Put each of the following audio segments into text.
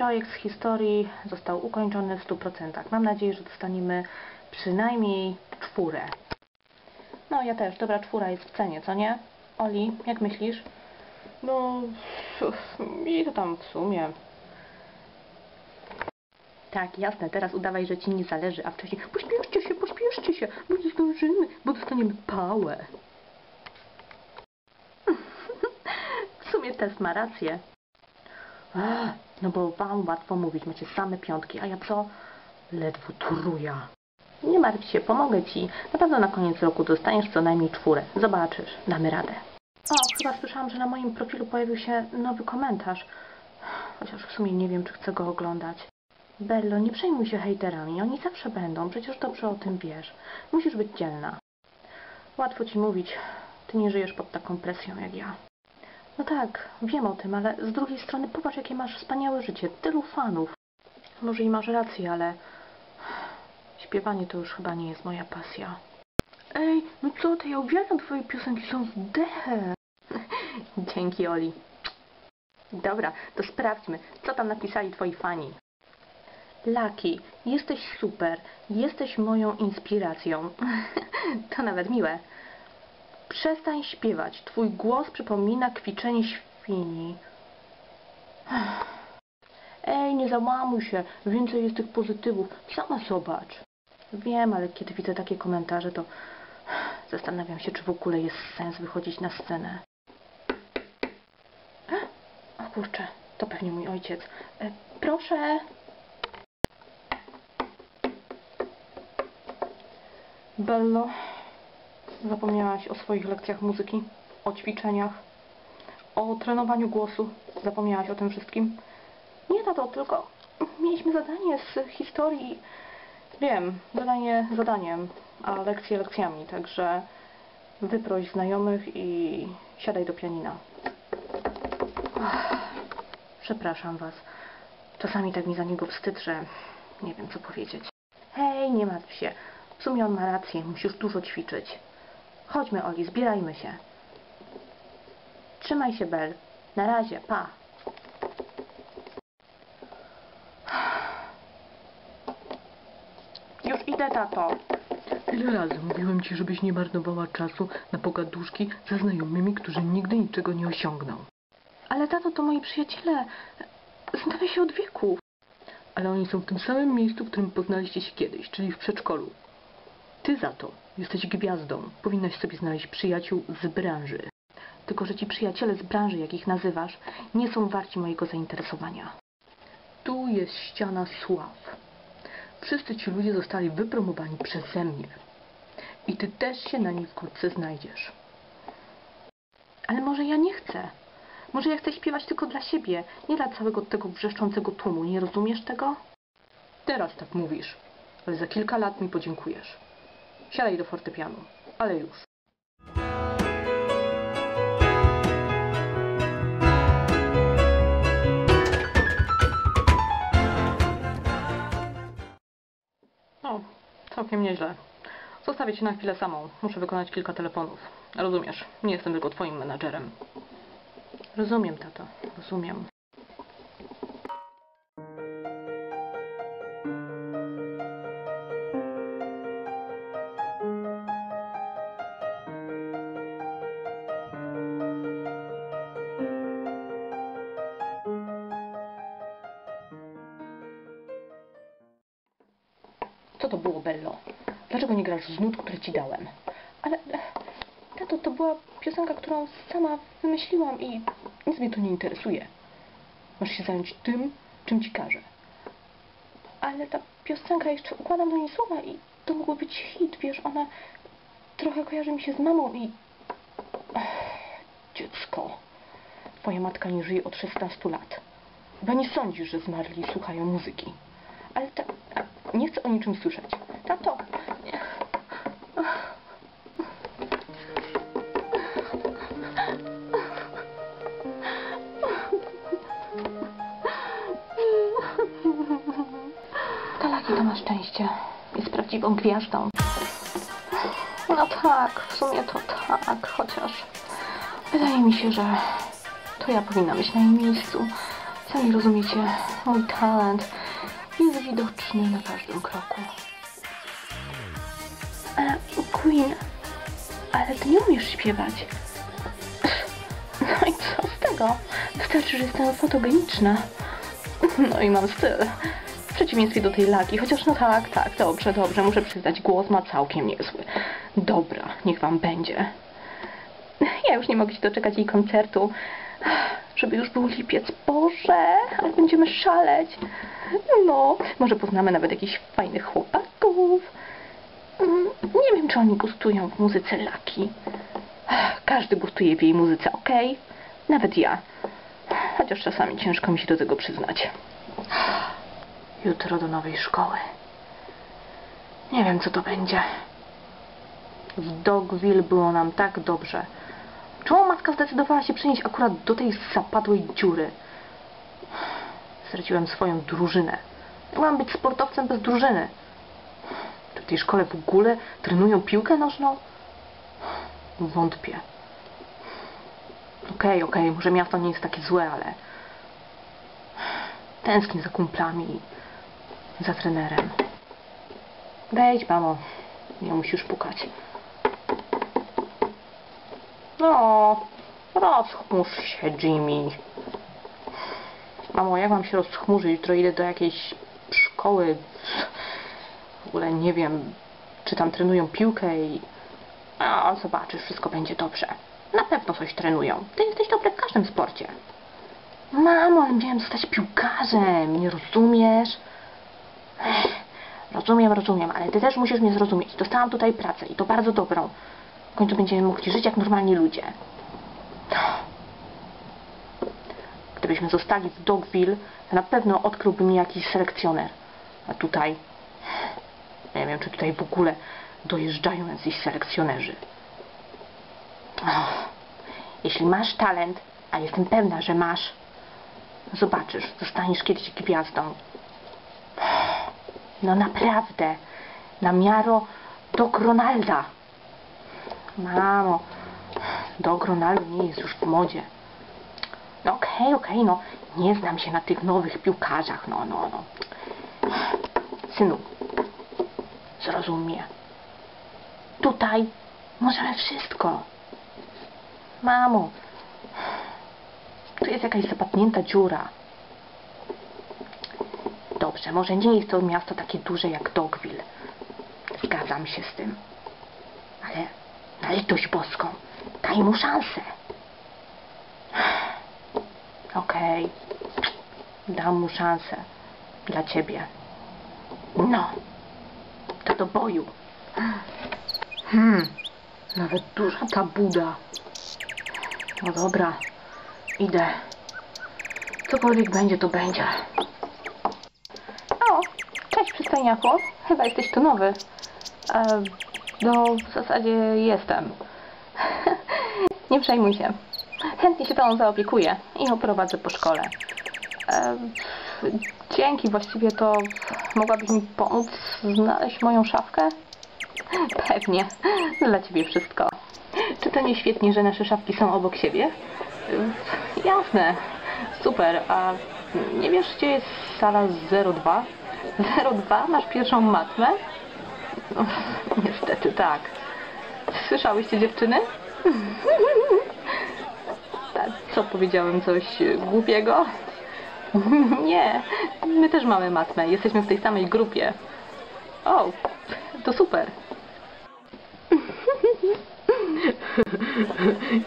Projekt z historii został ukończony w 100%. Mam nadzieję, że dostaniemy przynajmniej czwórę. No, ja też. Dobra, czwóra jest w cenie, co nie? Oli, jak myślisz? No, i to tam w sumie. Tak, jasne, teraz udawaj, że ci nie zależy, a wcześniej pośpieszcie się, pośpieszcie się, bo nie zdążymy, bo dostaniemy pałę. W sumie test ma rację. No bo wam łatwo mówić, macie same piątki, a ja co? Ledwo truja. Nie martw się, pomogę ci. Na pewno na koniec roku dostaniesz co najmniej czwórę. Zobaczysz, damy radę. O, chyba słyszałam, że na moim profilu pojawił się nowy komentarz. Chociaż w sumie nie wiem, czy chcę go oglądać. Bello, nie przejmuj się hejterami, oni zawsze będą, przecież dobrze o tym wiesz. Musisz być dzielna. Łatwo ci mówić, ty nie żyjesz pod taką presją jak ja. No tak, wiem o tym, ale z drugiej strony popatrz, jakie masz wspaniałe życie, tylu fanów. Może i masz rację, ale śpiewanie to już chyba nie jest moja pasja. Ej, no co ty, ja uwielbiam twoje piosenki, są w dechę. Dzięki, Oli. Dobra, to sprawdźmy, co tam napisali twoi fani. Laki, jesteś super, jesteś moją inspiracją. to nawet miłe. Przestań śpiewać, twój głos przypomina kwiczenie świni. Ej, nie załamuj się, więcej jest tych pozytywów, sama zobacz. Wiem, ale kiedy widzę takie komentarze, to zastanawiam się, czy w ogóle jest sens wychodzić na scenę. O kurczę, to pewnie mój ojciec. E, proszę. Bello, zapomniałaś o swoich lekcjach muzyki, o ćwiczeniach, o trenowaniu głosu. Zapomniałaś o tym wszystkim? Nie tato, tylko mieliśmy zadanie z historii. Wiem, zadanie zadaniem, a lekcje lekcjami, także wyproś znajomych i siadaj do pianina. Przepraszam was. Czasami tak mi za niego wstyd, że nie wiem co powiedzieć. Hej, nie martw się. W sumie on ma rację, musisz dużo ćwiczyć. Chodźmy, Oli, zbierajmy się. Trzymaj się, Bel. Na razie, pa. Już idę, tato. Ile razy mówiłem ci, żebyś nie marnowała czasu na pogaduszki ze znajomymi, którzy nigdy niczego nie osiągną. Ale tato, to moi przyjaciele. Znamy się od wieków. Ale oni są w tym samym miejscu, w którym poznaliście się kiedyś, czyli w przedszkolu. Ty za to jesteś gwiazdą. Powinnaś sobie znaleźć przyjaciół z branży. Tylko, że ci przyjaciele z branży, jak ich nazywasz, nie są warci mojego zainteresowania. Tu jest ściana sław. Wszyscy ci ludzie zostali wypromowani przeze mnie. I ty też się na niej wkrótce znajdziesz. Ale może ja nie chcę. Może ja chcę śpiewać tylko dla siebie, nie dla całego tego wrzeszczącego tłumu. Nie rozumiesz tego? Teraz tak mówisz, ale za kilka lat mi podziękujesz. Siadaj do fortepianu, ale już. No, całkiem nieźle. Zostawię cię na chwilę samą. Muszę wykonać kilka telefonów. Rozumiesz, nie jestem tylko twoim menadżerem. Rozumiem, tato. Rozumiem. To było, Bello? Dlaczego nie grasz z nut, które ci dałem? Ale, tato, to była piosenka, którą sama wymyśliłam i nic mnie to nie interesuje. Masz się zająć tym, czym ci każę. Ale ta piosenka, jeszcze układam do niej słowa i to mogło być hit, wiesz, ona trochę kojarzy mi się z mamą i... Dziecko, twoja matka nie żyje od 16 lat. Chyba nie sądzisz, że zmarli słuchają muzyki. Ale ta, nie chcę o niczym słyszeć. Tato! Nie. Talaki to ma szczęście. Jest prawdziwą gwiazdą. No tak, w sumie to tak, chociaż wydaje mi się, że to ja powinna być na jej miejscu. Sami rozumiecie, mój talent jest widoczny na każdym kroku. E, Queen, ale ty nie umiesz śpiewać. No i co z tego? Wystarczy, że jestem fotogeniczna. No i mam styl. W przeciwieństwie do tej laki, chociaż no tak, tak, dobrze, dobrze, muszę przyznać, głos ma całkiem niezły. Dobra, niech wam będzie. Ja już nie mogę się doczekać jej koncertu. Żeby już był lipiec. Boże, ale będziemy szaleć. No, może poznamy nawet jakichś fajnych chłopaków. Mm, Nie wiem, czy oni gustują w muzyce Laki. Każdy gustuje w jej muzyce, okej? Nawet ja. Chociaż czasami ciężko mi się do tego przyznać. Jutro do nowej szkoły. Nie wiem, co to będzie. W Dogville było nam tak dobrze. Czemu matka zdecydowała się przenieść akurat do tej zapadłej dziury? Straciłem swoją drużynę. Mam być sportowcem bez drużyny. Czy w tej szkole w ogóle trenują piłkę nożną? Wątpię. Okej, okej, może miasto nie jest takie złe, ale tęsknię za kumplami i za trenerem. Wejdź, mamo. Nie musisz pukać. No, rozchmurz się, Jimmy. Mamo, jak mam się rozchmurzyć? Jutro idę do jakiejś szkoły. W ogóle nie wiem, czy tam trenują piłkę i... A, zobaczysz, wszystko będzie dobrze. Na pewno coś trenują. Ty jesteś dobry w każdym sporcie. Mamo, ale miałem zostać piłkarzem. Nie rozumiesz? Ech, rozumiem, rozumiem, ale ty też musisz mnie zrozumieć. Dostałam tutaj pracę i to bardzo dobrą. W końcu będziemy mogli żyć jak normalni ludzie. Gdybyśmy zostali w Dogville, to na pewno odkryłby mnie jakiś selekcjoner. A tutaj... Nie wiem, czy tutaj w ogóle dojeżdżają jacyś selekcjonerzy. Och, Jeśli masz talent, a jestem pewna, że masz, zobaczysz, zostaniesz kiedyś gwiazdą. No naprawdę, na miaro do Ronalda. Mamo, Dog Ronaldo nie jest już w modzie. Okej, okej, no nie znam się na tych nowych piłkarzach, no, no, no. Synu, zrozum mnie. Tutaj możemy wszystko. Mamo, tu jest jakaś zapadnięta dziura. Dobrze, może nie jest to miasto takie duże jak Dogville. Zgadzam się z tym. Ale na litość boską, daj mu szansę. Okej, dam mu szansę. Dla ciebie. No, to do boju. Hmm, nawet duża ta buda. No dobra, idę. Cokolwiek będzie, to będzie. O, cześć przystojniaku. Chyba jesteś tu nowy. E, no, w zasadzie jestem. Nie przejmuj się. Chętnie się tobą zaopiekuję i oprowadzę po szkole. E, dzięki, właściwie to mogłabyś mi pomóc znaleźć moją szafkę? Pewnie. Dla ciebie wszystko. Czy to nie świetnie, że nasze szafki są obok siebie? Y, Jasne. Super. A nie wiesz, gdzie jest sala 02? 02? Masz pierwszą matmę? No, niestety tak. Słyszałyście dziewczyny? Co, powiedziałem coś y, głupiego? Nie, my też mamy matmę. Jesteśmy w tej samej grupie. O, to super.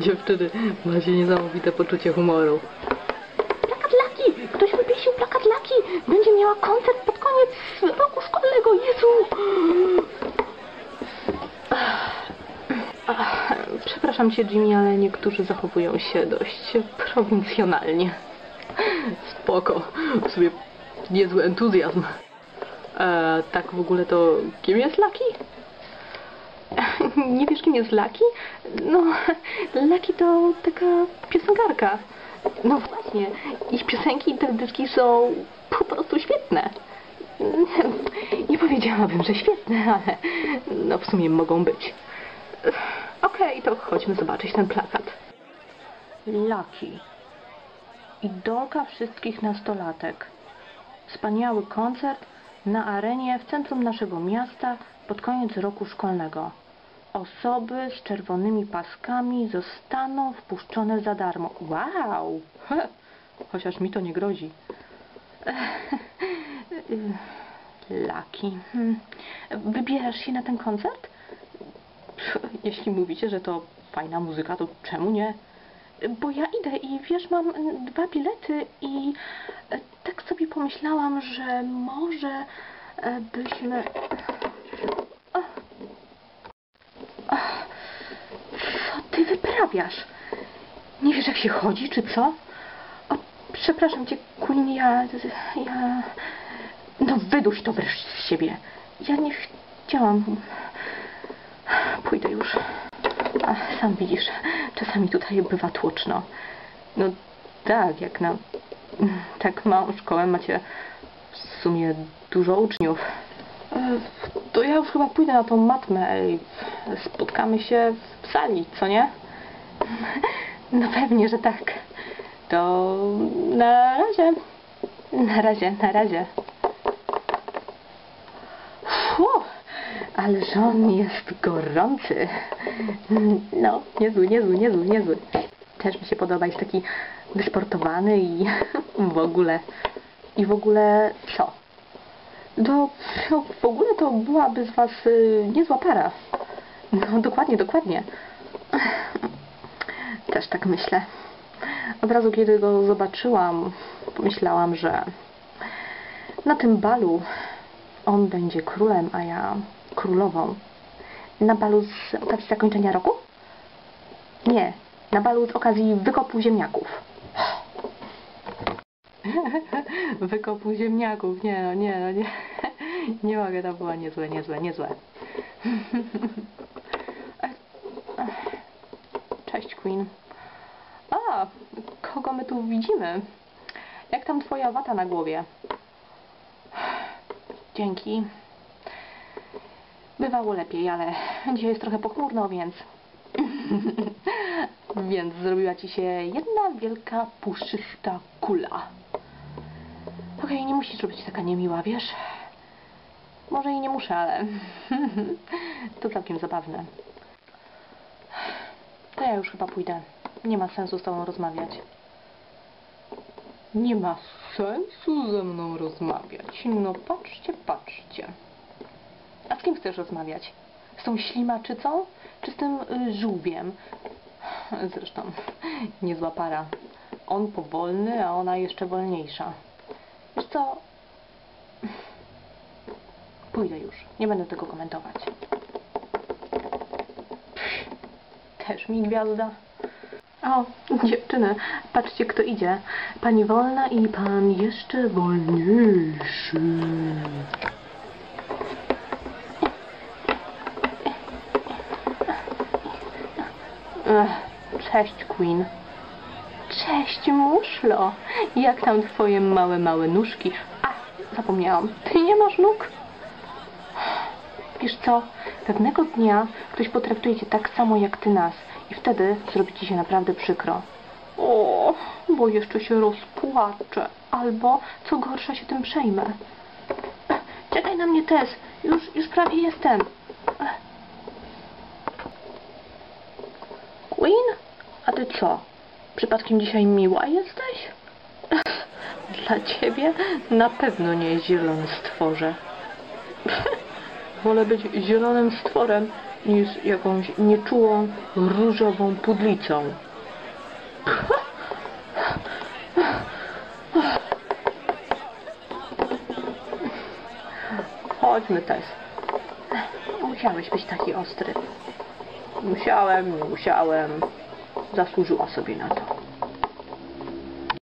Dziewczyny, macie niesamowite poczucie humoru. Plakat Laki! Ktoś wywiesił plakat Laki! Będzie miała koncert pod koniec roku szkolnego, Jezu! Przepraszam Cię, Jimmy, ale niektórzy zachowują się dość prowincjonalnie. Spoko, w sobie niezły entuzjazm. E, tak w ogóle to kim jest Lucky? Nie wiesz, kim jest Laki? No, Laki to taka piosenkarka. No właśnie, ich piosenki i teledyski są po prostu świetne. Nie powiedziałabym, że świetne, ale no w sumie mogą być. Okej, to chodźmy zobaczyć ten plakat. Laki. idolka wszystkich nastolatek. Wspaniały koncert na arenie w centrum naszego miasta pod koniec roku szkolnego. Osoby z czerwonymi paskami zostaną wpuszczone za darmo. Wow! Chociaż mi to nie grozi. Laki. Hmm. Wybierasz się na ten koncert? Jeśli mówicie, że to fajna muzyka, to czemu nie? Bo ja idę i wiesz, mam mm, dwa bilety i e, tak sobie pomyślałam, że może e, byśmy... Co ty wyprawiasz? Nie wiesz jak się chodzi, czy co? O, przepraszam cię, Queen, ja... ja... No wyduś to wreszcie z siebie. Ja nie chciałam... Pójdę już. A, sam widzisz, czasami tutaj bywa tłoczno. No tak, jak na tak małą szkołę macie w sumie dużo uczniów. To ja już chyba pójdę na tą matmę i spotkamy się w sali, co nie? No pewnie, że tak. To na razie. Na razie, na razie. Ale że on jest gorący. No, niezły, niezły, niezły, niezły. Też mi się podoba, jest taki wysportowany i w ogóle. I w ogóle co? To no, w ogóle to byłaby z was y, niezła para. No, dokładnie, dokładnie. Też tak myślę. Od razu, kiedy go zobaczyłam, pomyślałam, że na tym balu on będzie królem, a ja królową. Na balu z okazji zakończenia roku? Nie, na balu z okazji wykopu ziemniaków. wykopu ziemniaków, nie no, nie no, nie. Nie mogę, to było niezłe, niezłe, niezłe. Cześć Queen. A, kogo my tu widzimy? Jak tam twoja wata na głowie? Dzięki. Bywało lepiej, ale dzisiaj jest trochę pochmurno, więc... więc zrobiła ci się jedna wielka, puszysta kula. Okej, nie musisz być taka niemiła, wiesz? Może i nie muszę, ale... to całkiem zabawne. To ja już chyba pójdę. Nie ma sensu z tobą rozmawiać. Nie ma sensu ze mną rozmawiać. No patrzcie, patrzcie. A z kim chcesz rozmawiać? Z tą ślimaczycą? Czy z tym y, żółwiem? Zresztą, niezła para. On powolny, a ona jeszcze wolniejsza. Wiesz co? Pójdę już. Nie będę tego komentować. Też mi gwiazda. O, dziewczyny, patrzcie kto idzie. Pani wolna i pan jeszcze wolniejszy. Ech, Cześć, Queen. Cześć, muszlo. Jak tam twoje małe, małe nóżki? A, zapomniałam. Ty nie masz nóg? Wiesz co? Pewnego dnia ktoś potraktuje cię tak samo jak ty nas i wtedy zrobi ci się naprawdę przykro. O, bo jeszcze się rozpłaczę. Albo, co gorsza, się tym przejmę. Czekaj na mnie, Tess. Już, już prawie jestem. Ech. Queen? A ty co? Przypadkiem dzisiaj miła jesteś? Dla ciebie na pewno nie zielony stworze. Wolę być zielonym stworem niż jakąś nieczułą, różową pudlicą. Chodźmy, Tess. Musiałeś być taki ostry. Musiałem, nie musiałem. Zasłużyła sobie na to.